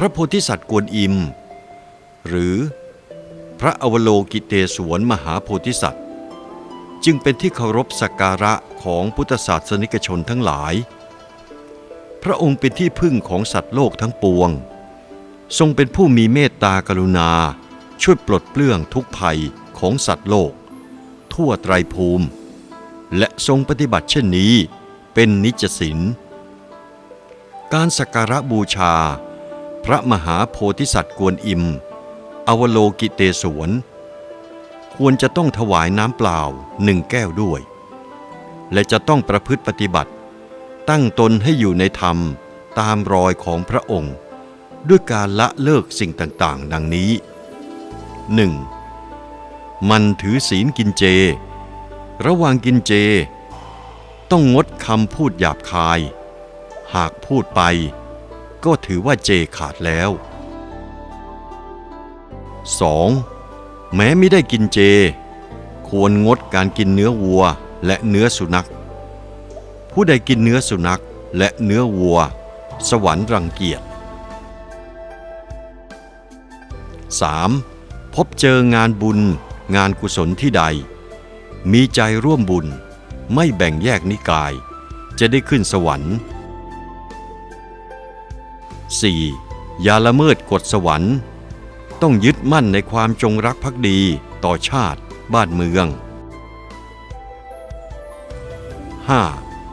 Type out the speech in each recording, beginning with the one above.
พระโพธิสัตว์กวนอิม หรือพระอวโลกิเตศวรมหาโพธิสัตว์ จึงเป็นที่เคารพสักการะของพุทธศาสนิกชนทั้งหลาย พระองค์เป็นที่พึ่งของสัตว์โลกทั้งปวง ทรงเป็นผู้มีเมตตากรุณา ช่วยปลดเปลื้องทุกภัยของสัตว์โลก ทั่วไตรภูมิ และทรงปฏิบัติเช่นนี้เป็นนิจศิลการสักการะบูชา ระมหาโพธิสัตว์กวนอิม อวโลกิเตศวรควรจะต้องถวายน้ำเปล่าหนึ่งแก้วด้วย และจะต้องประพฤติปฏิบัติ ตั้งตนให้อยู่ในธรรมตามรอยของพระองค์ ด้วยการละเลิกสิ่งต่างๆ ดังนี้ 1. มันถือศีลกินเจ ระหว่างกินเจ ต้องงดคำพูดหยาบคาย หากพูดไป ก็ถือว่าเจขาดแล้ว 2. แม้ไม่ได้กินเจ ควรงดการกินเนื้อวัวและเนื้อสุนัข ผู้ใดกินเนื้อสุนัขและเนื้อวัว สวรรค์รังเกียจ 3. พบเจองานบุญงานกุศลที่ใด มีใจร่วมบุญ ไม่แบ่งแยกนิกาย จะได้ขึ้นสวรรค์ 4. อย่าละเมิดกฎสวรรค์ ต้องยึดมั่นในความจงรักภักดีต่อชาติบ้านเมือง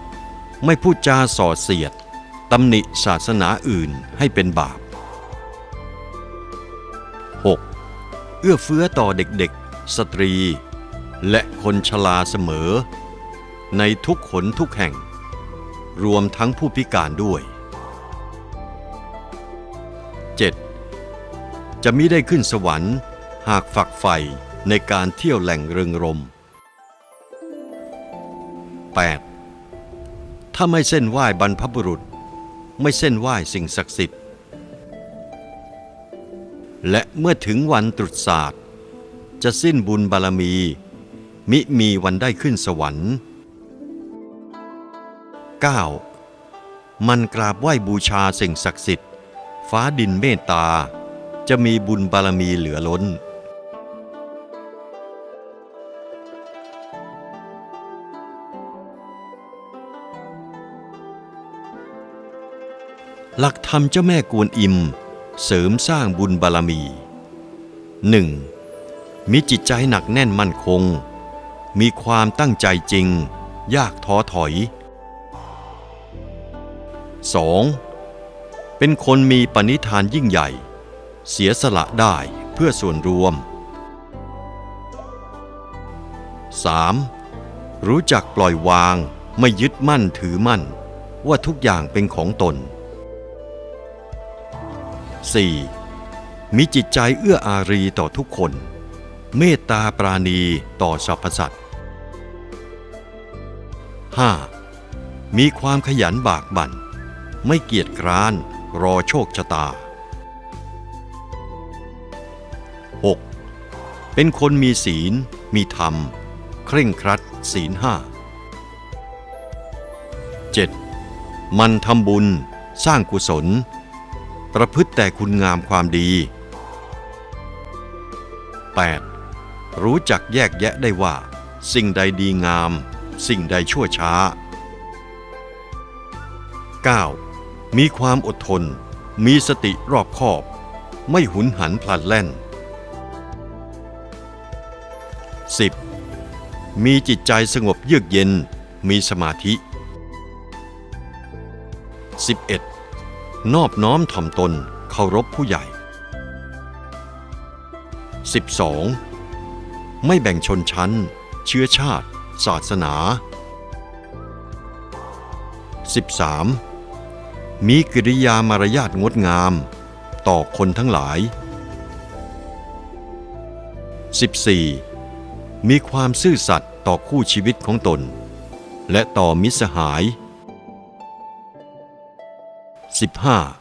5. ไม่พูดจาส่อเสียดตำหนิศาสนาอื่นให้เป็นบาป 6. เอื้อเฟื้อต่อเด็กๆ สตรี และคนชราเสมอ ในทุกขนทุกแห่ง รวมทั้งผู้พิการด้วย จะมิได้ขึ้นสวรรค์ หากฝักใฝ่ในการเที่ยวแหล่งเริงรม 8. ถ้าไม่เส้นไหว้บรรพบุรุษ ไม่เส้นไหว้สิ่งศักดิ์สิทธิ์ และเมื่อถึงวันตรุษศาสตร์ จะสิ้นบุญบารมี มิมีวันได้ขึ้นสวรรค์ 9. มันกราบไหว้บูชาสิ่งศักดิ์สิทธิ์ ฟ้าดินเมตตา จะมีบุญบารมีเหลือล้น หลักธรรมเจ้าแม่กวนอิม เสริมสร้างบุญบารมี 1. มีจิตใจหนักแน่นมั่นคง มีความตั้งใจจริง ยากท้อถอย 2. เป็นคนมีปณิธานยิ่งใหญ่ เสียสละได้เพื่อส่วนรวม 3. รู้จักปล่อยวางไม่ยึดมั่นถือมั่น ว่าทุกอย่างเป็นของตน 4. มีจิตใจเอื้ออารีต่อทุกคน เมตตาปราณีต่อสรรพสัตว์ 5. มีความขยันบากบั่น ไม่เกียจคร้านรอโชคชะตา เป็นคนมีศีล มีธรรม เคร่งครัดศีลห้า 7. มันทำบุญ สร้างกุศล ประพฤติแต่คุณงามความดี 8. รู้จักแยกแยะได้ว่า สิ่งใดดีงาม สิ่งใดชั่วช้า 9. มีความอดทน มีสติรอบคอบ ไม่หุนหันพลันแล่น 10. มีจิตใจสงบเยือกเย็น มีสมาธิ 11. นอบน้อมถ่อมตนเคารพผู้ใหญ่ 12. ไม่แบ่งชนชั้น เชื้อชาติ ศาสนา 13. มีกิริยามารยาทงดงาม ต่อคนทั้งหลาย 14. มีความซื่อสัตย์ต่อคู่ชีวิตของตน และต่อมิตรสหาย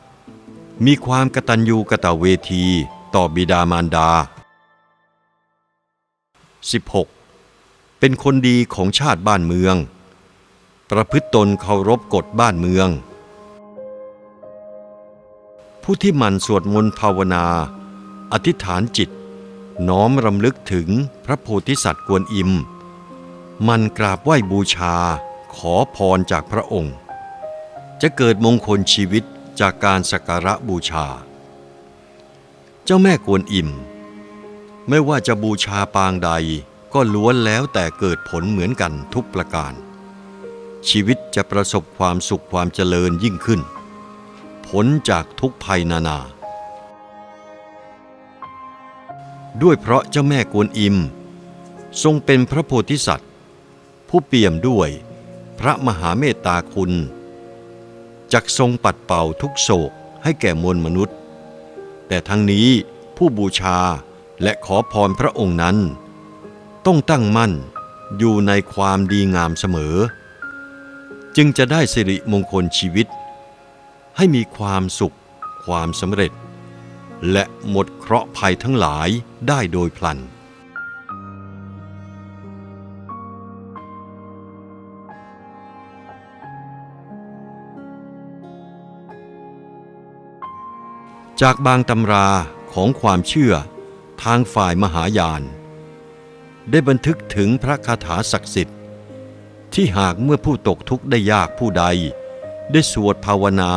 15. มีความกตัญญูกะตะเวทีต่อบิดามารดา 16. เป็นคนดีของชาติบ้านเมือง ประพฤติตนเคารพกฎบ้านเมือง ผู้ที่หมั่นสวดมนต์ภาวนา อธิษฐานจิต น้อมรำลึกถึงพระโพธิสัตว์กวนอิม มันกราบไหว้บูชาขอพรจากพระองค์ จะเกิดมงคลชีวิตจากการสักการะบูชา เจ้าแม่กวนอิม ไม่ว่าจะบูชาปางใดก็ล้วนแล้วแต่เกิดผลเหมือนกันทุกประการ ชีวิตจะประสบความสุขความเจริญยิ่งขึ้น ผลจากทุกภัยนานา ด้วยเพราะเจ้าแม่กวนอิม ทรงเป็นพระโพธิสัตว์ ผู้เปี่ยมด้วยพระมหาเมตตาคุณจักทรงปัดเป่าทุกโศกให้แก่มวลมนุษย์ แต่ทั้งนี้ผู้บูชาและขอพรพระองค์นั้น ต้องตั้งมั่นอยู่ในความดีงามเสมอ จึงจะได้สิริมงคลชีวิต ให้มีความสุขความสำเร็จ และหมดเคราะห์ภัยทั้งหลายได้โดยพลัน จากบางตำราของความเชื่อทางฝ่ายมหายาน ได้บันทึกถึงพระคาถาศักดิ์สิทธิ์ ที่หากเมื่อผู้ตกทุกข์ได้ยากผู้ใด ได้สวดภาวนา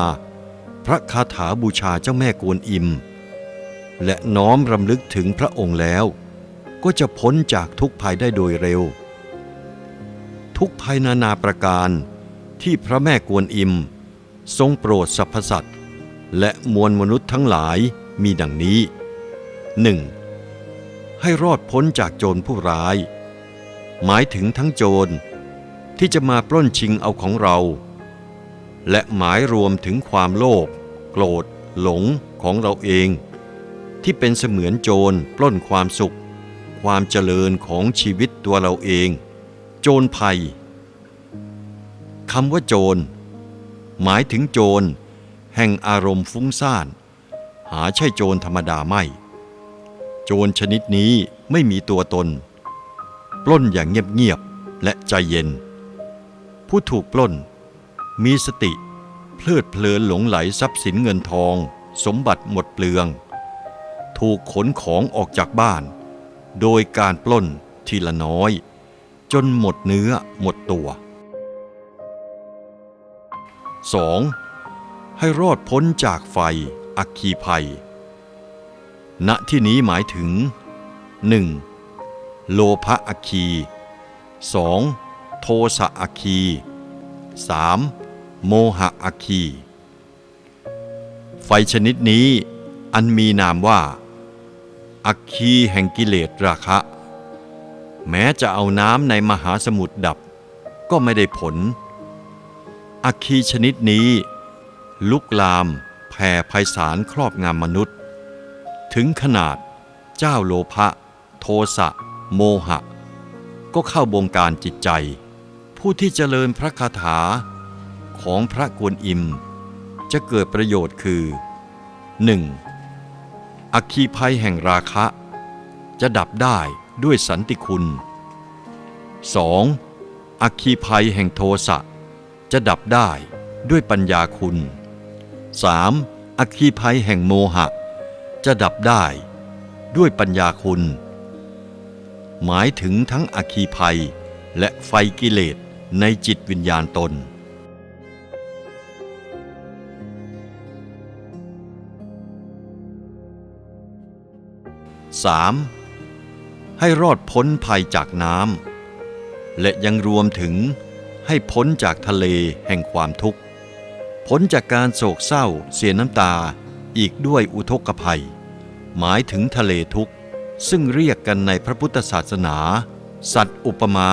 พระคาถาบูชาเจ้าแม่กวนอิม และน้อมรำลึกถึงพระองค์แล้ว ก็จะพ้นจากทุกภัยได้โดยเร็ว ทุกภัยนานาประการที่พระแม่กวนอิม ทรงโปรดสรรพสัตว์และมวลมนุษย์ทั้งหลายมีดังนี้ 1. ให้รอดพ้นจากโจรผู้ร้าย หมายถึงทั้งโจรที่จะมาปล้นชิงเอาของเรา และหมายรวมถึงความโลภโกรธ หลงของเราเอง ที่เป็นเสมือนโจรปล้นความสุข ความเจริญของชีวิตตัวเราเอง โจรภัยคำว่าโจร หมายถึงโจร แห่งอารมณ์ฟุ้งซ่าน หาใช่โจรธรรมดาไม่ โจรชนิดนี้ไม่มีตัวตน ปล้นอย่างเงียบๆและใจเย็น ผู้ถูกปล้น มีสติ เพลิดเพลินหลงไหลทรัพย์สินเงินทอง สมบัติหมดเปลือง ถูกขนของออกจากบ้าน โดยการปล้นทีละน้อย จนหมดเนื้อหมดตัว 2. ให้รอดพ้นจากไฟอัคคีภัย ณที่นี้หมายถึง 1. โลภะอัคคี 2. โทสะอัคคี 3. โมหะอัคคี ไฟชนิดนี้อันมีนามว่า อัคคีแห่งกิเลสราคะ แม้จะเอาน้ำในมหาสมุทรดับก็ไม่ได้ผล อัคคีชนิดนี้ ลุกลามแผ่ไพศาลครอบงำมนุษย์ ถึงขนาดเจ้าโลภะโทสะ โมหะ ก็เข้าบงการจิตใจ ผู้ที่เจริญพระคาถาของพระกวนอิม จะเกิดประโยชน์คือ 1. อัคคีภัยแห่งราคะ จะดับได้ด้วยสันติคุณ 2. อัคคีภัยแห่งโทสะจะดับได้ด้วยปัญญาคุณ 3. อัคคีภัยแห่งโมหะ จะดับได้ด้วยปัญญาคุณ หมายถึงทั้งอัคคีภัยและไฟกิเลสในจิตวิญญาณตน 3. ให้รอดพ้นภัยจากน้ำและยังรวมถึงให้พ้นจากทะเลแห่งความทุกข์ พ้นจากการโศกเศร้าเสียน้ำตาอีกด้วยอุทกภัย หมายถึงทะเลทุกข์ซึ่งเรียกกันในพระพุทธศาสนา สัตว์อุปมา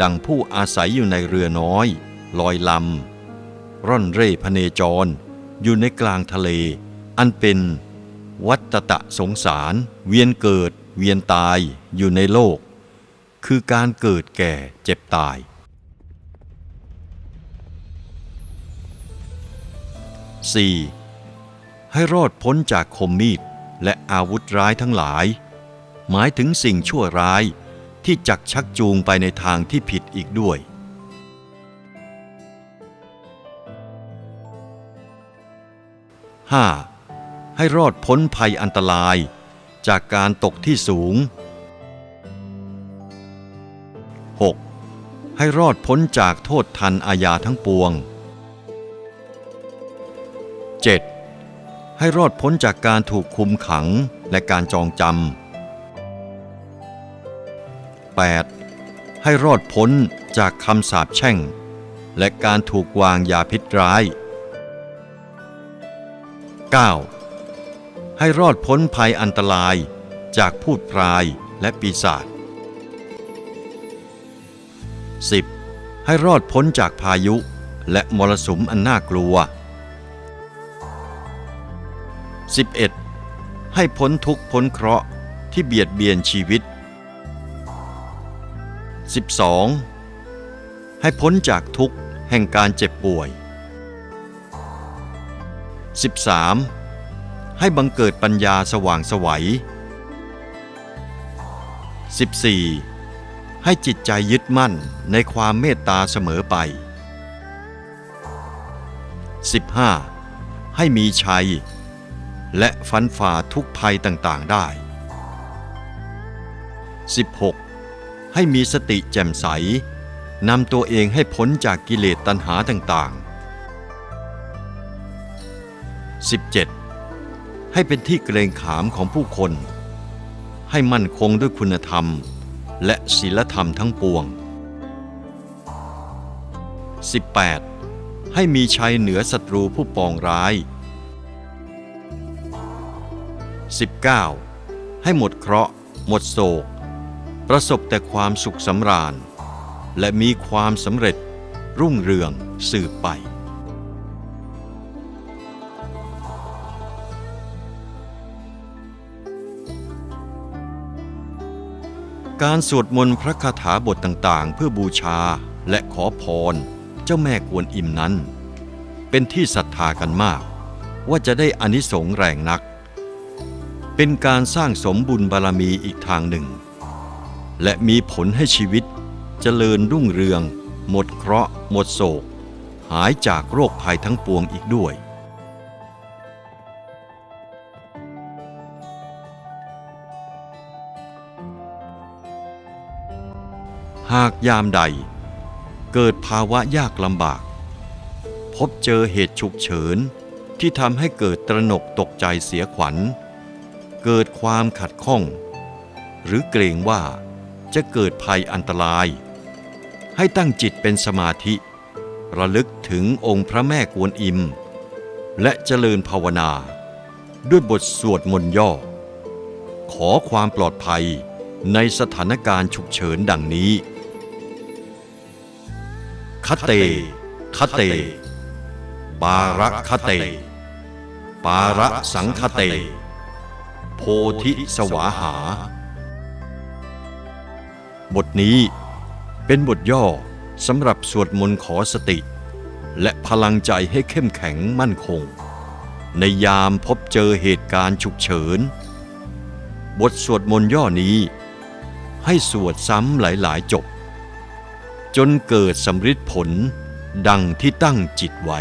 ดังผู้อาศัยอยู่ในเรือน้อย ลอยลำ ร่อนเร่พเนจร อยู่ในกลางทะเล อันเป็น วัตตะสงสาร เวียนเกิด เวียนตายอยู่ในโลก คือการเกิดแก่เจ็บตาย 4. ให้รอดพ้นจากคมมีดและอาวุธร้ายทั้งหลาย หมายถึงสิ่งชั่วร้ายที่จักชักจูงไปในทางที่ผิดอีกด้วย 5. ให้รอดพ้นภัยอันตราย จากการตกที่สูง 6. ให้รอดพ้นจากโทษทันอาญาทั้งปวง 7. ให้รอดพ้นจากการถูกคุมขังและการจองจำ 8. ให้รอดพ้นจากคำสาปแช่ง และการถูกวางยาพิษร้าย 9. ให้รอดพ้นภัยอันตรายจากพูดพรายและปีศาจ 10. ให้รอดพ้นจากพายุและมรสุมอันน่ากลัว 11. ให้พ้นทุกข์พ้นเคราะห์ที่เบียดเบียนชีวิต 12. ให้พ้นจากทุกข์แห่งการเจ็บป่วย 13. ให้บังเกิดปัญญาสว่างสวัย 14. ให้จิตใจยึดมั่นในความเมตตาเสมอไป 15. ให้มีชัย และฟันฝ่าทุกภัยต่างๆได้ 16. ให้มีสติแจ่มใสนำตัวเองให้พ้นจากกิเลสตัณหาต่างๆ 17. ให้เป็นที่เกรงขามของผู้คน ให้มั่นคงด้วยคุณธรรม และศีลธรรมทั้งปวง 18. ให้มีชัยเหนือศัตรูผู้ปองร้าย 19. ให้หมดเคราะห์ หมดโศก ประสบแต่ความสุขสำราญ และมีความสำเร็จรุ่งเรืองสืบไป การสวดมนต์พระคาถาบทต่างๆ เพื่อบูชาและขอพร เจ้าแม่กวนอิมนั้น เป็นที่ศรัทธากันมาก ว่าจะได้อานิสงส์แรงนัก เป็นการสร้างสมบุญบารมีอีกทางหนึ่ง และมีผลให้ชีวิตเจริญรุ่งเรือง หมดเคราะห์หมดโศก หายจากโรคภัยทั้งปวงอีกด้วย หากยามใด เกิดภาวะยากลำบาก พบเจอเหตุฉุกเฉินที่ทำให้เกิดตระหนกตกใจเสียขวัญ เกิดความขัดข้อง หรือเกรงว่าจะเกิดภัยอันตราย ให้ตั้งจิตเป็นสมาธิ ระลึกถึงองค์พระแม่กวนอิม และเจริญภาวนา ด้วยบทสวดมนต์ย่อ ขอความปลอดภัยในสถานการณ์ฉุกเฉินดังนี้ คเต คเต ปาระคเต ปาระสังคเต โพธิสวาหา บทนี้เป็นบทย่อสำหรับสวดมนต์ขอสติ และพลังใจให้เข้มแข็งมั่นคง ในยามพบเจอเหตุการณ์ฉุกเฉิน บทสวดมนต์ย่อนี้ ให้สวดซ้ำหลายๆจบ จนเกิดสำฤทธิผลดังที่ตั้งจิตไว้